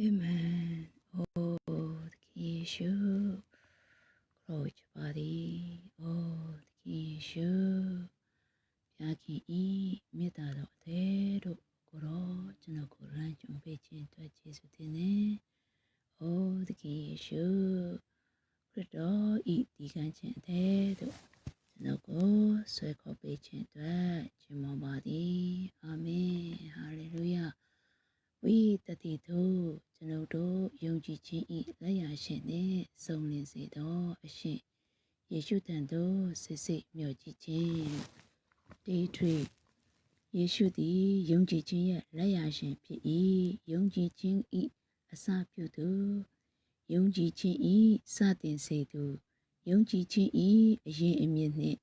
အာမင်အိုသခင်ယေရှုခရောချပါသည်အိုသခင်ယေရှုဘုရားခင်ဤမေတ္တာတော်အသေးတို့ကိုရောကျွန်တော်ကိုလမ်းကြုံပေးခြင်းအတွက်ယေရှုတင်နေအိုသခင်ယေရှုခရစ်တော်ဤဒီကံခြင်းအသေးတို့ကျွန်တော်ကိုဆွဲခေါ်ပေးခြင်းအတွက်ချီးမွမ်းပါသည်အာမင်ဟာလေလုယာ ဝိတတိတို့ကျွန်ုပ်တို့ယုံကြည်ခြင်းဤလက်ရရှင်နှင့်စုံလင်စေသောအရှင်ယေရှုတန်တို့စစ်စစ်မြော်ကြည်ခြင်းတေထွေယေရှုသည်ယုံကြည်ခြင်းရဲ့လက်ရရှင်ဖြစ်၏ယုံကြည်ခြင်းဤအစပြုသူယုံကြည်ခြင်းဤစတင်စေသူယုံကြည်ခြင်းဤအရင်အမြင့်နှင့်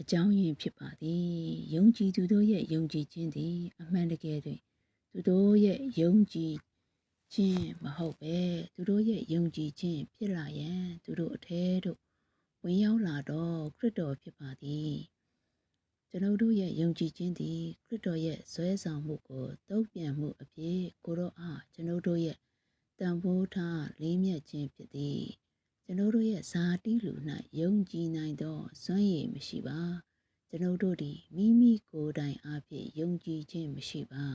အကြောင်းရင်းဖြစ်ပါသည်ယုံကြည်သူတို့ရဲ့ယုံကြည်ခြင်းသည် အမှန်တကယ်တွင် သူတို့ရဲ့ယုံကြည်ခြင်းမဟုတ်ပဲသူတို့ရဲ့ယုံကြည်ခြင်းဖြစ်လာရန်သူတို့အထဲသို့ဝင်ရောက်လာတော့ခရစ်တော်ဖြစ်ပါသည်ကျွန်ုပ်တို့ရဲ့ယုံကြည်ခြင်းသည်ခရစ်တော်ရဲ့ဇွဲဆောင်မှုကိုတုံ့ပြန်မှုအဖြစ်ကိုရောအားကျွန်ုပ်တို့ရဲ့တန်ဖိုးထားလေးမြတ်ခြင်းဖြစ်သည်ကျွန်ုပ်တို့ရဲ့ဇာတိလူ၌ယုံကြည်နိုင်သောစွမ်းရည်မရှိပါကျွန်ုပ်တို့သည်မိမိကိုယ်တိုင်အားဖြင့်ယုံကြည်ခြင်းမရှိပါ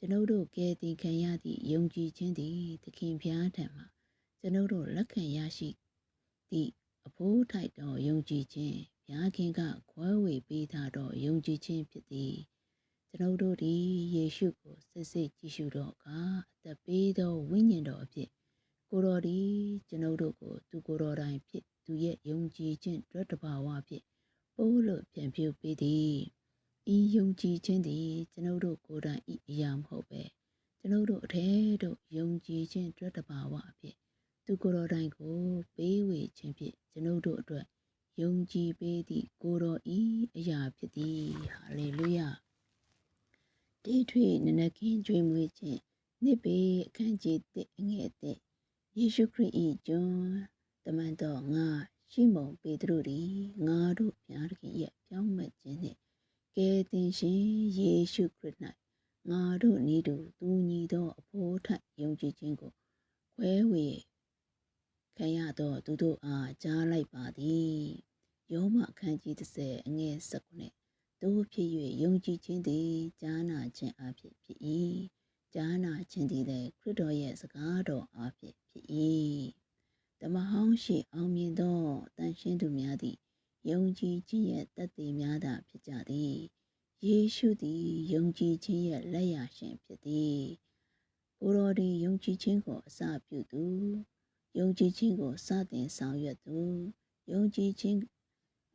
ကျွန်ုပ်တို့ကယ်တင်ခံရသည့်ယုံကြည်ခြင်းသည် သခင်ဖျားထံမှကျွန်ုပ်တို့လက်ခံရရှိသည့်အဖို့ထိုက်သောယုံကြည်ခြင်းဘုရားခင်ကခွဲဝေပေးထားသောယုံကြည်ခြင်းဖြစ်သည်ကျွန်ုပ်တို့သည်ယေရှုကိုစစ်စစ်ကြည့်ရှုတော့အခါအသက်ပေးသောဝိညာဉ်တော်အဖြစ်ကိုယ်တော်သည်ကျွန်ုပ်တို့ကို သူကိုယ်တော်တိုင်ဖြစ်သူရဲ့ယုံကြည်ခြင်းတွတ်တဘာဝဖြင့်ပို့လို့ပြန်ပြုပေးသည် ဤယုံကြည်ခြင်းသည်ကျွန်ုပ်တို့ကိုယ်တိုင်ဤအရာမဟုတ်ပဲကျွန်ုပ်တို့အထဲသို့ယုံကြည်ခြင်းအတွက်တဘာဝအဖြစ်သူကိုယ်တော်တိုင်ကိုပေးဝေခြင်းဖြင့်ကျွန်ုပ်တို့အတွက်ယုံကြည်ပေးသည့်ကိုယ်တော်ဤအရာဖြစ်သည်ဟာလေလုယာတေထွေနနခင်ကျွေးမွေးခြင်းနှစ်ပေအခန့်ကြီးတဲ့အငယ်အသက်ယေရှုခရစ်၏ကျွန်တမန်တော်ငါရှိမုန်ပေတရုသည်ငါတို့ဘုရားသခင်ရဲ့ပြောင်းမှတ်ခြင်းနှင့် ကယ်တင်ရှင်ယေရှုခရစ်၌ငါတို့ဤသူသူညီသောအဖို့ထက်ယုံကြည်ခြင်းကိုခွဲဝေခံရသောသူတို့အားကြားလိုက်ပါသည်ယောမအခန်းကြီး30အငယ်19တို့ဖြစ်၍ယုံကြည်ခြင်းသည်ကြားနာခြင်းအဖြစ်ဖြစ်၏ကြားနာခြင်းသည်လည်းခရစ်တော်ရဲ့စကားတော်အဖြစ်ဖြစ်၏တမဟောင်းရှိအောင်မြင်သောတန်ရှင်းသူများသည်ယုံကြည်ခြင်းရဲ့တသက်သေများသာဖြစ်ကြသည် ယေရှုသည်ယုံကြည်ခြင်းရဲ့လက်ရာရှင်ဖြစ်သည်ကိုယ်တော်သည်ယုံကြည်ခြင်းကိုအစပြုသူယုံကြည်ခြင်းကိုစတင်ဆောင်ရွက်သူယုံကြည်ခြင်း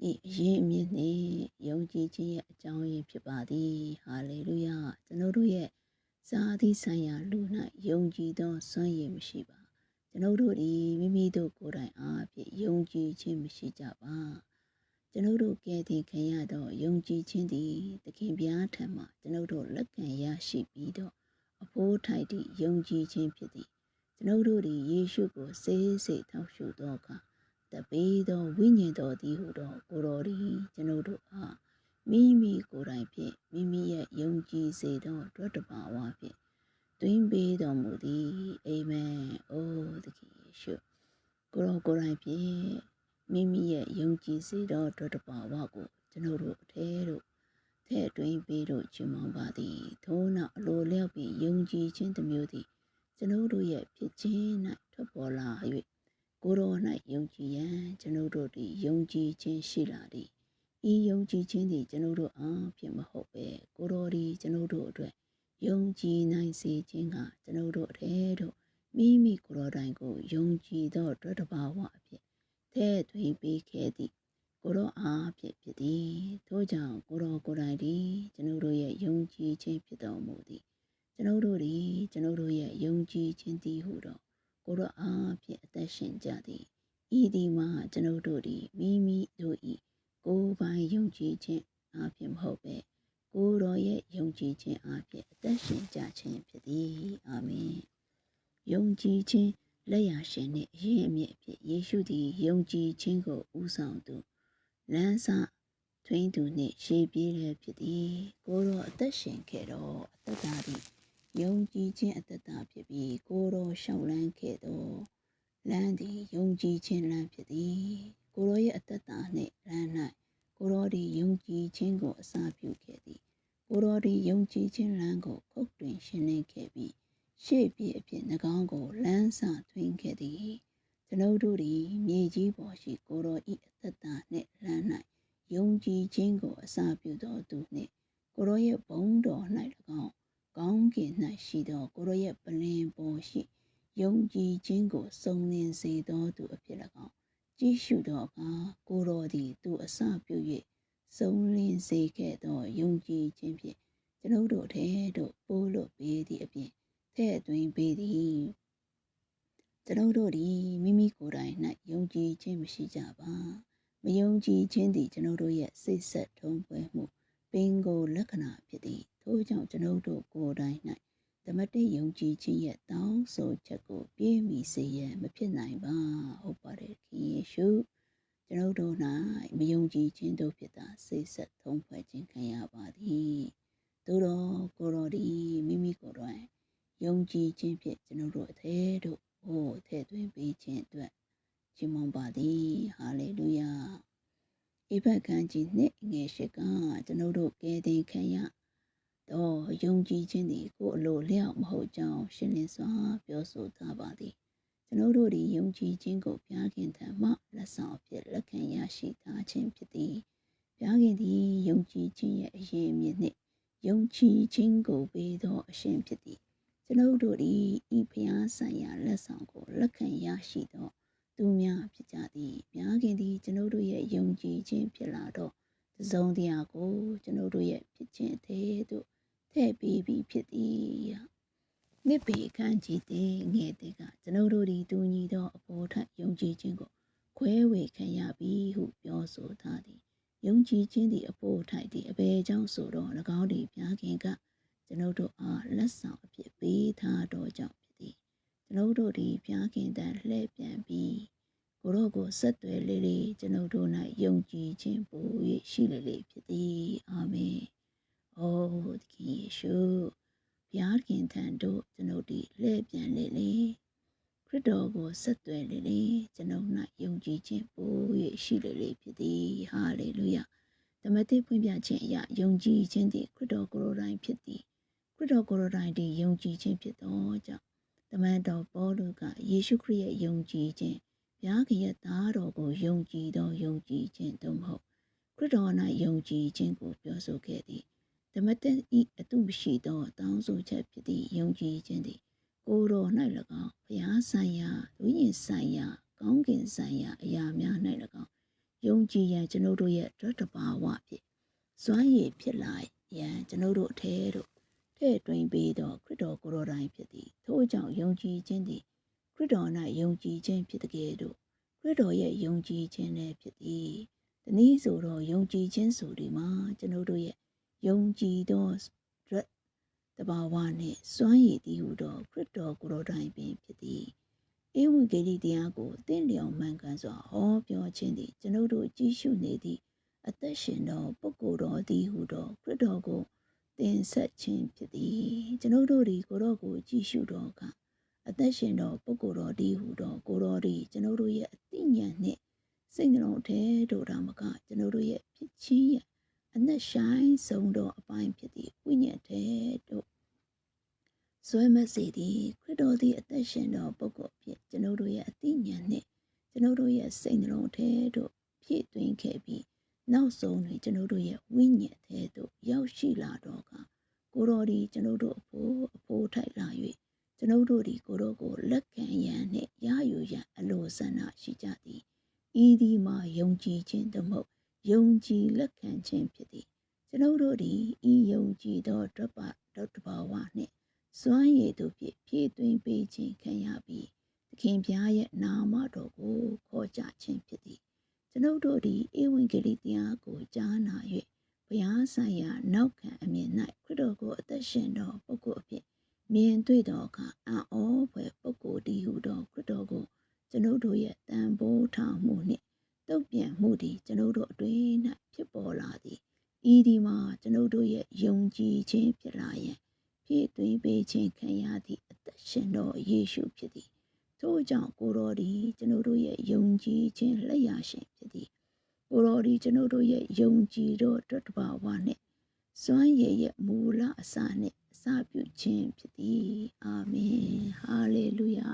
ဤအရင်အမြင့်နှင့်ယုံကြည်ခြင်းရဲ့အကြောင်းရင်းဖြစ်ပါသည်ဟာလေလုယကျွန်တော်တို့ရဲ့ဇာတိဆိုင်ရာလူ၌ယုံကြည်သောစွမ်းရည်မရှိပါကျွန်ုပ်တို့သည်မိမိတို့ကိုယ်တိုင်အားဖြင့်ယုံကြည်ခြင်းမရှိကြပါ ကျွန်ုပ်တို့ကယ်တင်ခံရသောယုံကြည်ခြင်းသည်သခင်ဘုရားထံမှကျွန်ုပ်တို့လက်ခံရရှိပြီးတော့အဖို့ထိုက်သည့်ယုံကြည်ခြင်းဖြစ်သည်ကျွန်ုပ်တို့သည်ယေရှုကိုစေးစေးထောက်ရှုသောအခါတပေးသောဝိညာဉ်တော်သည်ဟူသောကိုယ်တော်သည်ကျွန်ုပ်တို့အားမိမိကိုယ်တိုင်ဖြင့်မိမိရဲ့ယုံကြည်စေသောတွတ်တပါဝါဖြင့်တွင်ပေးတော်မူသည်အာမင်အိုးသခင်ယေရှုကိုယ်တော်ကိုယ်တိုင်ဖြင့် မိမိရဲ့ယုံကြည်စေသောတွတ်တပါဝါကိုကျွန်ုပ်တို့အထဲတို့ထဲ့တွင်ပေးတို့ချီးမွမ်းပါသည်ထို့နောက်အလိုလျောက်ပြီးယုံကြည်ခြင်းတစ်မျိုးသည်ကျွန်ုပ်တို့ရဲ့ဖြစ်ခြင်း၌ထွက်ပေါ်လာ၍ကိုယ်တော်၌ယုံကြည်ရန်ကျွန်ုပ်တို့သည်ယုံကြည်ခြင်းရှိလာသည်ဤယုံကြည်ခြင်းသည်ကျွန်ုပ်တို့အားဖြင့်မဟုတ်ပဲကိုယ်တော်သည်ကျွန်ုပ်တို့အတွက်ယုံကြည်နိုင်စေခြင်းကကျွန်ုပ်တို့အထဲသို့မိမိကိုယ်တော်တိုင်ကိုယုံကြည်သောအတွက်တဘာဝအဖြစ် ထဲ့သွင်းပေးခဲ့သည့်ကိုယ်တော်အားဖြင့်ဖြစ်သည်ထို့ကြောင့်ကိုယ်တော်ကိုယ်တိုင်သည်ကျွန်ုပ်တို့ရဲ့ယုံကြည်ခြင်းဖြစ်တော်မူသည်ကျွန်ုပ်တို့သည်ကျွန်ုပ်တို့ရဲ့ယုံကြည်ခြင်းသည်ဟုသောကိုယ်တော်အားဖြင့်အသက်ရှင်ကြသည်ဤဒီမှာကျွန်ုပ်တို့သည်မိမိတို့၏ကိုယ်ပိုင်ယုံကြည်ခြင်းအားဖြင့်မဟုတ်ပဲကိုယ်တော်ရဲ့ယုံကြည်ခြင်းအားဖြင့်အသက်ရှင်ကြခြင်းဖြစ်သည်အာမင်ယုံကြည်ခြင်း လက်ရာရှင်နှင့်အရင်အမြစ်အဖြစ်ယေရှုသည်ယုံကြည်ခြင်းကိုဥဆောင်သူလမ်းစာထွင်းသူနှင့်ရှေးပြေးလည်းဖြစ်သည်ကိုယ်တော်အသက်ရှင်ခဲ့တော့အသက်တာသည်ယုံကြည်ခြင်းအတ္တတာဖြစ်ပြီးကိုတော်လျှောက်လန်းခဲ့သောလမ်းသည်ယုံကြည်ခြင်းလမ်းဖြစ်သည်ကိုတော်ရဲ့အတ္တတာနှင့်လမ်း၌ကိုတော်သည်ယုံကြည်ခြင်းကိုအစာပြုခဲ့သည်ကိုတော်သည်ယုံကြည်ခြင်းလမ်းကိုခုတ်တွင်ရှင်းလင်းခဲ့ပြီး ရှေ့ပြည့်အဖြစ်၎င်းကိုလမ်းစာသွင်းခဲ့သည်ကျွန်ုပ်တို့သည်မြေကြီးပေါ်ရှိကိုတော်၏အတ္တတာနှင့်လမ်း၌ယုံကြည်ခြင်းကိုအစာပြုသောသူနှင့်ကိုတော်ရဲ့ဘုန်းတော်၌၎င်းကောင်းကင်၌ရှိသောကိုရောရဲ့ပလင်ပေါ်ရှိယုံကြည်ခြင်းကိုစုံလင်စေသောသူအဖြစ်၎င်းကြည့်ရှုသောအခါကိုရောသည်သူအစပြု၍စုံလင်စေခဲ့သောယုံကြည်ခြင်းဖြင့်ကျွန်ုပ်တို့ထဲသို့ပို့လို့ပေးသည့်အပြင် ထဲ့သွင်းပေးသည်ကျွန်ုပ်တို့သည်မိမိကိုယ်တိုင်၌ယုံကြည်ခြင်းမရှိကြပါမယုံကြည်ခြင်းသည်ကျွန်ုပ်တို့ရဲ့စိတ်ဆက်ထုံးပွဲမှုပင်ကိုလက္ခဏာဖြစ်သည်ထို့ကြောင့်ကျွန်ုပ်တို့ကိုယ်တိုင်၌ဓမ္မတိယုံကြည်ခြင်းရဲ့တောင်းဆိုချက်ကို ပြည့်မီစေရန်မဖြစ်နိုင်ပါဟုတ်ပါတယ်ခင်ယေရှုကျွန်ုပ်တို့၌မယုံကြည်ခြင်းတို့ဖြစ်တာစိတ်ဆက်ထုံးဖွဲ့ခြင်းခံရပါသည်သို့တော့ကိုတော်ဒီမိမိကိုယ်တိုင် ယုံကြည်ခြင်းဖြင့်ကျွန်ုပ်တို့အသေးတို့ဟိုထဲ့သွင်းပေးခြင်းအတွက်ချီးမွမ်းပါသည်ဟာလေလုယာဧဖက်ခန်းကြီးနှစ်ငယ်ရှိကကျွန်ုပ်တို့ကဲတင်ခံရတော့ယုံကြည်ခြင်းသည်ကိုယ်အလိုလျောက်မဟုတ်ကြောင်းရှင်းလင်းစွာပြောဆိုထားပါသည်ကျွန်ုပ်တို့သည်ယုံကြည်ခြင်းကိုဘုရားခင်ထံမှလက်ဆောင်အဖြစ်လက်ခံရရှိထားခြင်းဖြစ်သည်ဘုရားခင်သည်ယုံကြည်ခြင်းရဲ့အရေးအမြစ်နှင့်ယုံကြည်ခြင်းကိုပေးသောအရှင်ဖြစ်သည် ကျွန်ုပ်တို့သည်ဤဘုရားဆိုင်ရာလက်ဆောင်ကိုလက်ခံရရှိသောသူများဖြစ်ကြသည်ဘုရားခင်သည်ကျွန်ုပ်တို့ရဲ့ယုံကြည်ခြင်းဖြစ်လာသောတစုံတရာကိုကျွန်ုပ်တို့ရဲ့ဖြစ်ခြင်းအသေးသို့ထည့်ပေးပြီးဖြစ်သည်နိဗ္ဗေခန်းကြည်တဲ့ငယ်တဲ့ကကျွန်ုပ်တို့ဒီတူညီသောအဖို့ထယုံကြည်ခြင်းကိုခွဲဝေခံရပြီဟုပြောဆိုထားသည်ယုံကြည်ခြင်းသည်အဖို့ထိုက်သည်အဘယ်ကြောင့်ဆိုတော့၎င်းသည်ဘုရားခင်က ကျွန်ုပ်တို့အားလက်ဆောင်အဖြစ်ပေးထားတော်ကြောင့်ဖြစ်သည်ကျွန်ုပ်တို့သည်ဘုရားခင်တန်လှည့်ပြန်ပြီးကိုရောကိုဆက်သွယ်လေးလေးကျွန်ုပ်တို့၌ယုံကြည်ခြင်းပို၍ရှိလေလေဖြစ်သည်အာမင်။အိုးသခင်ယေရှုဘုရားခင်ထံသို့ကျွန်ုပ်ဒီလှည့်ပြန်လေလေခရစ်တော်ကိုဆက်သွယ်လေလေကျွန်ုပ်၌ယုံကြည်ခြင်းပို၍ရှိလေလေဖြစ်သည်ဟာလေလုယာ။ဓမ္မတိဖွင့်ပြခြင်းအရာယုံကြည်ခြင်းသည်ခရစ်တော်ကိုယ်တိုင်ဖြစ်သည်ခ ရစ်တော်ကိုယ်တိုင်သည်ယုံကြည်ခြင်းဖြစ်သောကြောင့်တမန်တော်ပေါလုကယေရှုခရစ်ရဲ့ယုံကြည်ခြင်းဘုရားခင်ရဲ့သားတော်ကိုယုံကြည်သောယုံကြည်ခြင်းသို့မဟုတ်ခရစ်တော်၌ယုံကြည်ခြင်းကိုပြောဆိုခဲ့သည်ဓမ္မတက်ဤအတုမရှိသောတောင်းဆိုချက်ဖြစ်သည့်ယုံကြည်ခြင်းသည်ကိုယ်တော်၌၎င်းဘုရားဆိုင်ရာဝိညာဉ်ဆိုင်ရာကောင်းကင်ဆိုင်ရာအရာများ၌၎င်းယုံကြည်ရန်ကျွန်ုပ်တို့ရဲ့တတဘာဝဖြင့်စွမ်းရည်ဖြစ်လာရန်ကျွန်ုပ်တို့အထဲတို့ ထဲ့တွင်ပေးသောခရစ်တော်ကိုယ်တော်တိုင်ဖြစ်သည်ထို့ကြောင့်ယုံကြည်ခြင်းသည်ခရစ်တော်၌ယုံကြည်ခြင်းဖြစ်တဲ့ကဲ့သို့ခရစ်တော်ရဲ့ယုံကြည်ခြင်းလည်းဖြစ်သည်ဒီနည်းဆိုတော့ယုံကြည်ခြင်းဆိုဒီမှာကျွန်ုပ်တို့ရဲ့ယုံကြည်သောတဘာဝနှင့်စွမ်းရည်တည်ဟူသောခရစ်တော်ကိုယ်တော်တိုင်ပင်ဖြစ်သည်ဧဝံဂေလိတရားကိုသင်လျော်မှန်ကန်စွာဟောပြောခြင်းသည်ကျွန်ုပ်တို့ကြည်ရှုနေသည့်အသက်ရှင်သောပုဂ္ဂိုလ်တော်သည်ဟူသောခရစ်တော်ကို သင်ဆက်ခြင်းဖြစ်သည်ကျွန်ုပ်တို့သည်ကိုတော်ကိုကြည်ရှုတော်အခါအသက်ရှင်သောပုဂ္ဂိုလ်တော်သည်ဟူသောကိုတော်သည်ကျွန်ုပ်တို့ရဲ့အသိဉာဏ်နှင့်စိတ်နှလုံးထဲတို့တာမကကျွန်ုပ်တို့ရဲ့ဖြစ်ချင်းရဲ့အသက်ဆိုင်ဆုံးသောအပိုင်းဖြစ်သည့်ဝိညာဉ်ထဲတို့ဆွဲမစေသည်ခရစ်တော်သည်အသက်ရှင်သောပုဂ္ဂိုလ်ဖြစ်ကျွန်ုပ်တို့ရဲ့အသိဉာဏ်နှင့်ကျွန်ုပ်တို့ရဲ့စိတ်နှလုံးထဲတို့ဖြည့်သွင်းခဲ့ပြီး နောက်ဆုံးတွင်ကျွန်ုပ်တို့ရဲ့ဝိညာဉ်ထဲသို့ရောက်ရှိလာတော့ကကိုတော်ဒီကျွန်ုပ်တို့အဖို့အဖို့ထိုက်လာ၍ကျွန်ုပ်တို့ဒီကိုတော်ကိုလက်ခံရန်နှင့်ရယူရန်အလိုဆန္ဒရှိကြသည်ဤဒီမှာယုံကြည်ခြင်းသို့မဟုတ်ယုံကြည်လက်ခံခြင်းဖြစ်သည်ကျွန်ုပ်တို့သည်ဤယုံကြည်သောတပဒုတ်တဘာဝနှင့်စွမ်းရည်တို့ဖြင့်ဖြည့်သွင်းပေးခြင်းခံရပြီးသခင်ဖျားရဲ့နာမတော်ကိုခေါ်ကြခြင်းဖြစ်သည် ကျွန်ုပ်တို့သည်ဧဝံဂေလိတရားကိုကြားနာ၍ဘုရားဆိုင်ရာနောက်ခံအမြင်၌ခရစ်တော်ကိုအသက်ရှင်သောပုဂ္ဂိုလ်အဖြစ်မြင်တွေ့သောအခါအံ့ဩဖွယ်ပုဂ္ဂိုလ်တည်ဟူသောခရစ်တော်ကိုကျွန်ုပ်တို့ရဲ့တန်ဖိုးထားမှုနှင့်တုတ်ပြန်မှုသည်ကျွန်ုပ်တို့အတွင်း၌ဖြစ်ပေါ်လာသည်ဤဒီမှာကျွန်ုပ်တို့ရဲ့ယုံကြည်ခြင်းဖြစ်လာရန်ဖြပြေးသွင်းပေးခြင်းခံရသည့်အသက်ရှင်တော်ယေရှုဖြစ်သည် ထို့ကြောင့်ကိုတော်သည်ကျွန်ုပ်တို့ရဲ့ယုံကြည်ခြင်းလက်ရရှင်ဖြစ်သည်ကိုတော်သည်ကျွန်ုပ်တို့ရဲ့ယုံကြည်သောအတွက်တဘာဝနှင့်စွမ်းရည်ရဲ့မူလအစနှင့်အစပြုခြင်းဖြစ်သည်အာမင်ဟာလေလုယာ